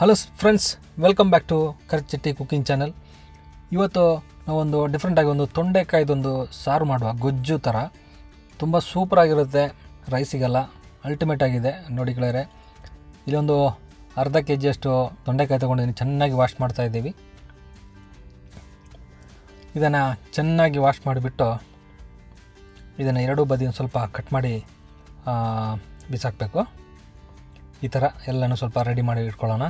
Hello friends welcome back to Karchitti cooking channel ಇವತ್ತು ನಾವೊಂದು ಡಿಫ್ರೆಂಟಾಗಿ ಒಂದು ತೊಂಡೆಕಾಯ್ದೊಂದು ಸಾರು ಮಾಡುವ ಗೊಜ್ಜು ಥರ ತುಂಬ ಸೂಪರಾಗಿರುತ್ತೆ ರೈಸಿಗೆಲ್ಲ ಅಲ್ಟಿಮೇಟ್ ಆಗಿದೆ. ನೋಡಿ ಗೆಳೆಯರೆ ಇಲ್ಲೊಂದು ಅರ್ಧ ಕೆ ಜಿಯಷ್ಟು ತೊಂಡೆಕಾಯಿ ತೊಗೊಂಡಿದ್ದೀನಿ. ಚೆನ್ನಾಗಿ ವಾಶ್ ಮಾಡ್ತಾಯಿದ್ದೀವಿ ಇದನ್ನು ಚೆನ್ನಾಗಿ ವಾಶ್ ಮಾಡಿಬಿಟ್ಟು ಇದನ್ನು ಎರಡೂ ಬದಿಯನ್ನು ಸ್ವಲ್ಪ ಕಟ್ ಮಾಡಿ ಬಿಸಾಕಬೇಕು. ಈ ಥರ ಎಲ್ಲನೂ ಸ್ವಲ್ಪ ರೆಡಿ ಮಾಡಿ ಇಟ್ಕೊಳ್ಳೋಣ.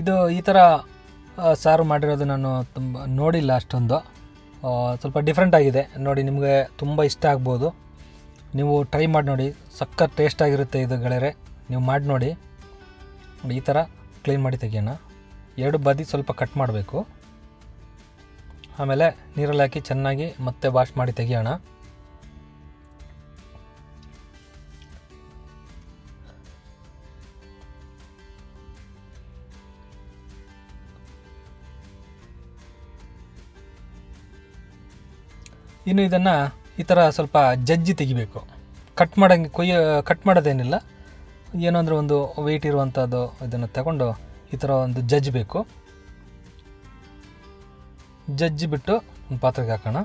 ಇದು ಈ ಥರ ಸಾರು ಮಾಡಿರೋದು ನಾನು ತುಂಬ ನೋಡಿಲ್ಲ ಅಷ್ಟೊಂದು. ಸ್ವಲ್ಪ ಡಿಫ್ರೆಂಟ್ ಆಗಿದೆ. ನೋಡಿ, ನಿಮಗೆ ತುಂಬ ಇಷ್ಟ ಆಗ್ಬೋದು. ನೀವು ಟ್ರೈ ಮಾಡಿ ನೋಡಿ. ಸಖತ್ ಟೇಸ್ಟ್ ಆಗಿರುತ್ತೆ ಇದು ಗೆಳೆಯರೆ. ನೀವು ಮಾಡಿ ನೋಡಿ. ಈ ಥರ ಕ್ಲೀನ್ ಮಾಡಿ ತೆಗಿಯೋಣ. ಎರಡು ಬದಿ ಸ್ವಲ್ಪ ಕಟ್ ಮಾಡಬೇಕು. ಆಮೇಲೆ ನೀರಲ್ಲಿ ಹಾಕಿ ಚೆನ್ನಾಗಿ ಮತ್ತೆ ವಾಶ್ ಮಾಡಿ ತೆಗಿಯೋಣ. ಇನ್ನು ಇದನ್ನು ಈ ಥರ ಸ್ವಲ್ಪ ಜಜ್ಜಿ ತೆಗಿಬೇಕು. ಕಟ್ ಮಾಡೋಂಗೆ ಕೊಯ್ಯ ಕಟ್ ಮಾಡೋದೇನಿಲ್ಲ. ಏನೋ ಅಂದರೆ ಒಂದು ವೆಯ್ಟ್ ಇರುವಂಥದ್ದು ಇದನ್ನು ತಗೊಂಡು ಈ ಥರ ಒಂದು ಜಜ್ಜಬೇಕು. ಜಜ್ಜಿ ಬಿಟ್ಟು ಒಂದು ಪಾತ್ರೆಗೆ ಹಾಕೋಣ.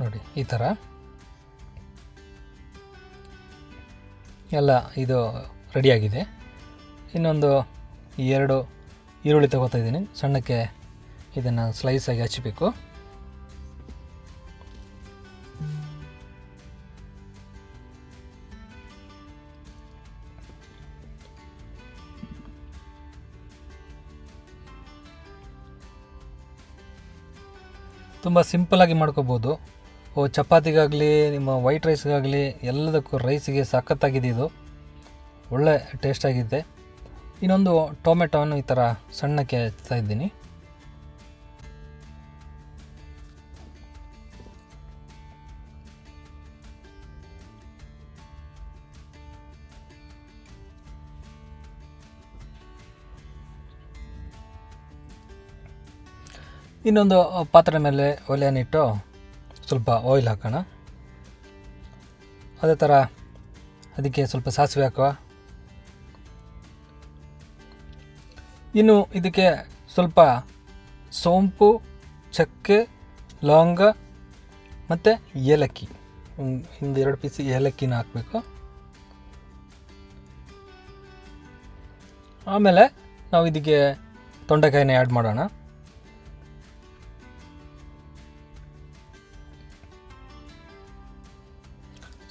ನೋಡಿ, ಈ ಥರ ಎಲ್ಲ ಇದು ರೆಡಿಯಾಗಿದೆ ಇನ್ನೊಂದು ಎರಡು ಈರುಳ್ಳಿ ತಗೋತಾ ಇದ್ದೀನಿ. ಸಣ್ಣಕ್ಕೆ ಇದನ್ನು ಸ್ಲೈಸಾಗಿ ಹಚ್ಚಬೇಕು ತುಂಬ ಸಿಂಪಲ್ಲಾಗಿ ಮಾಡ್ಕೋಬೋದು. ಓ, ಚಪಾತಿಗಾಗಲಿ, ನಿಮ್ಮ ವೈಟ್ ರೈಸ್ಗಾಗಲಿ ಎಲ್ಲದಕ್ಕೂ ರೈಸಿಗೆ ಸಖತ್ತಾಗಿದೆ ಇದು. ಒಳ್ಳೆ ಟೇಸ್ಟ್ ಆಗಿದೆ. ಇನ್ನೊಂದು ಟೊಮೆಟೊವನ್ನು ಈ ಥರ ಸಣ್ಣಕ್ಕೆ ಹಚ್ತಾ ಇದ್ದೀನಿ. ಇನ್ನೊಂದು ಪಾತ್ರೆ ಮೇಲೆ ಒಲೆಯನ್ನಿಟ್ಟು ಸ್ವಲ್ಪ ಆಯಿಲ್ ಹಾಕೋಣ. ಅದೇ ಥರ ಅದಕ್ಕೆ ಸ್ವಲ್ಪ ಸಾಸಿವೆ ಹಾಕುವ. ಇನ್ನು ಇದಕ್ಕೆ ಸ್ವಲ್ಪ ಸೋಂಪು, ಚಕ್ಕೆ, ಲವಂಗ ಮತ್ತು ಏಲಕ್ಕಿ. ಒಂದು ಎರಡು ಪೀಸ್ ಏಲಕ್ಕಿನ ಹಾಕಬೇಕು. ಆಮೇಲೆ ನಾವು ಇದಕ್ಕೆ ತೊಂಡೆಕಾಯಿನ ಆ್ಯಡ್ ಮಾಡೋಣ.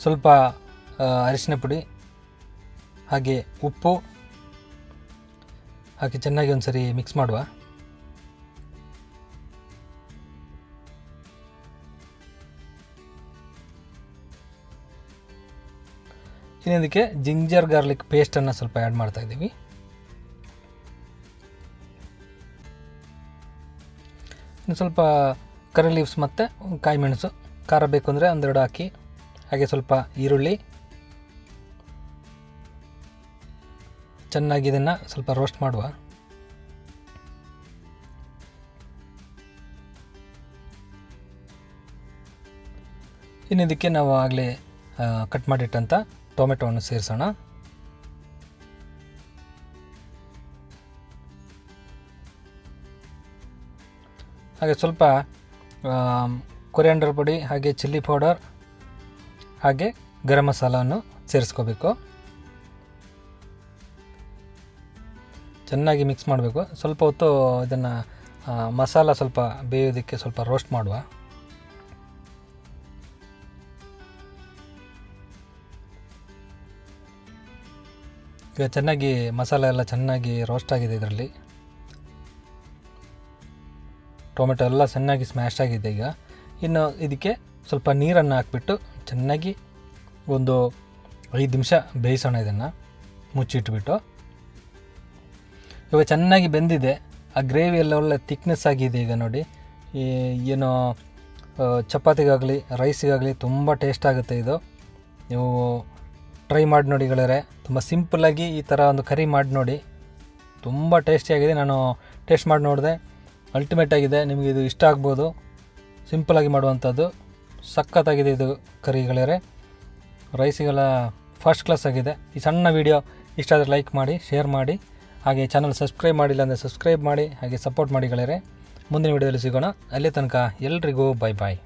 ಸ್ವಲ್ಪ ಅರಿಶಿನ ಪುಡಿ, ಹಾಗೆ ಉಪ್ಪು ಹಾಕಿ ಚೆನ್ನಾಗಿ ಒಂದು ಸರಿ ಮಿಕ್ಸ್ ಮಾಡುವ. ಇನ್ನೊಂದಕ್ಕೆ ಜಿಂಜರ್ ಗಾರ್ಲಿಕ್ ಪೇಸ್ಟನ್ನು ಸ್ವಲ್ಪ ಆ್ಯಡ್ ಮಾಡ್ತಾ ಇದ್ದೀವಿ. ಇನ್ನು ಸ್ವಲ್ಪ ಕರಿ ಲೀವ್ಸ್ ಮತ್ತು ಕಾಯಿ ಮೆಣಸು, ಖಾರ ಬೇಕು ಅಂದರೆ ಒಂದೆರಡು ಹಾಕಿ, ಹಾಗೆ ಸ್ವಲ್ಪ ಈರುಳ್ಳಿ ಚೆನ್ನಾಗಿ ಇದನ್ನು ಸ್ವಲ್ಪ ರೋಸ್ಟ್ ಮಾಡುವ. ಇನ್ನು ನಾವು ಆಗಲೇ ಕಟ್ ಮಾಡಿಟ್ಟಂಥ ಟೊಮೆಟೊವನ್ನು ಸೇರಿಸೋಣ. ಹಾಗೆ ಸ್ವಲ್ಪ ಕೊರಿಯಾಂಡರ್ ಪುಡಿ, ಹಾಗೆ ಚಿಲ್ಲಿ ಪೌಡರ್ ಹಾಗೆ ಗರಂ ಮಸಾಲವನ್ನು ಸೇರಿಸ್ಕೋಬೇಕು. ಚೆನ್ನಾಗಿ ಮಿಕ್ಸ್ ಮಾಡಬೇಕು. ಸ್ವಲ್ಪ ಹೊತ್ತು ಇದನ್ನು ಮಸಾಲ ಸ್ವಲ್ಪ ಬೇಯೋದಕ್ಕೆ ಸ್ವಲ್ಪ ರೋಸ್ಟ್ ಮಾಡುವ. ಈಗ ಚೆನ್ನಾಗಿ ಮಸಾಲ ಎಲ್ಲ ಚೆನ್ನಾಗಿ ರೋಸ್ಟ್ ಆಗಿದೆ ಇದರಲ್ಲಿ. ಟೊಮೆಟೊ ಎಲ್ಲ ಚೆನ್ನಾಗಿ ಸ್ಮ್ಯಾಶ್ ಆಗಿದೆ ಈಗ. ಇನ್ನು ಇದಕ್ಕೆ ಸ್ವಲ್ಪ ನೀರನ್ನು ಹಾಕ್ಬಿಟ್ಟು ಚೆನ್ನಾಗಿ ಒಂದು ಐದು ನಿಮಿಷ ಬೇಯಿಸೋಣ ಇದನ್ನು. ಮುಚ್ಚಿಟ್ಬಿಟ್ಟು. ಇವಾಗ ಚೆನ್ನಾಗಿ ಬೆಂದಿದೆ. ಆ ಗ್ರೇವಿ ಎಲ್ಲ ಒಳ್ಳೆ ತಿಕ್ನೆಸ್ ಆಗಿದೆ ಈಗ ನೋಡಿ. ಈ ಏನು ಚಪಾತಿಗಾಗಲಿ ರೈಸಿಗಾಗಲಿ ತುಂಬ ಟೇಸ್ಟ್ ಆಗುತ್ತೆ ಇದು. ನೀವು ಟ್ರೈ ಮಾಡಿ ನೋಡಿ ಗೆಳೆಯರೆ. ತುಂಬ ಸಿಂಪಲ್ಲಾಗಿ ಈ ಥರ ಒಂದು ಕರಿ ಮಾಡಿ ನೋಡಿ. ತುಂಬ ಟೇಸ್ಟಿಯಾಗಿದೆ ನಾನು ಟೇಸ್ಟ್ ಮಾಡಿ ನೋಡಿದೆ. ಅಲ್ಟಿಮೇಟ್ ಆಗಿದೆ. ನಿಮಗೆ ಇದು ಇಷ್ಟ ಆಗ್ಬೋದು. ಸಿಂಪಲಾಗಿ ಮಾಡುವಂಥದ್ದು. ಸಖತ್ತಾಗಿದೆ ಇದು ಕರಿ ಗೆಳೆಯರೆ. ರೈಸಿಗೆಲ್ಲ ಫಸ್ಟ್ ಕ್ಲಾಸ್ ಆಗಿದೆ. ಈ ಸಣ್ಣ ವೀಡಿಯೋ ಇಷ್ಟ ಆದರೆ ಲೈಕ್ ಮಾಡಿ ಶೇರ್ ಮಾಡಿ. ಹಾಗೆ ಚಾನಲ್ ಸಬ್ಸ್ಕ್ರೈಬ್ ಮಾಡಿಲ್ಲ ಅಂದರೆ ಸಬ್ಸ್ಕ್ರೈಬ್ ಮಾಡಿ, ಹಾಗೆ ಸಪೋರ್ಟ್ ಮಾಡಿ ಗೆಳೆಯರೆ. ಮುಂದಿನ ವಿಡಿಯೋದಲ್ಲಿ ಸಿಗೋಣ. ಅಲ್ಲೇ ತನಕ ಎಲ್ರಿಗೂ ಬೈ ಬಾಯ್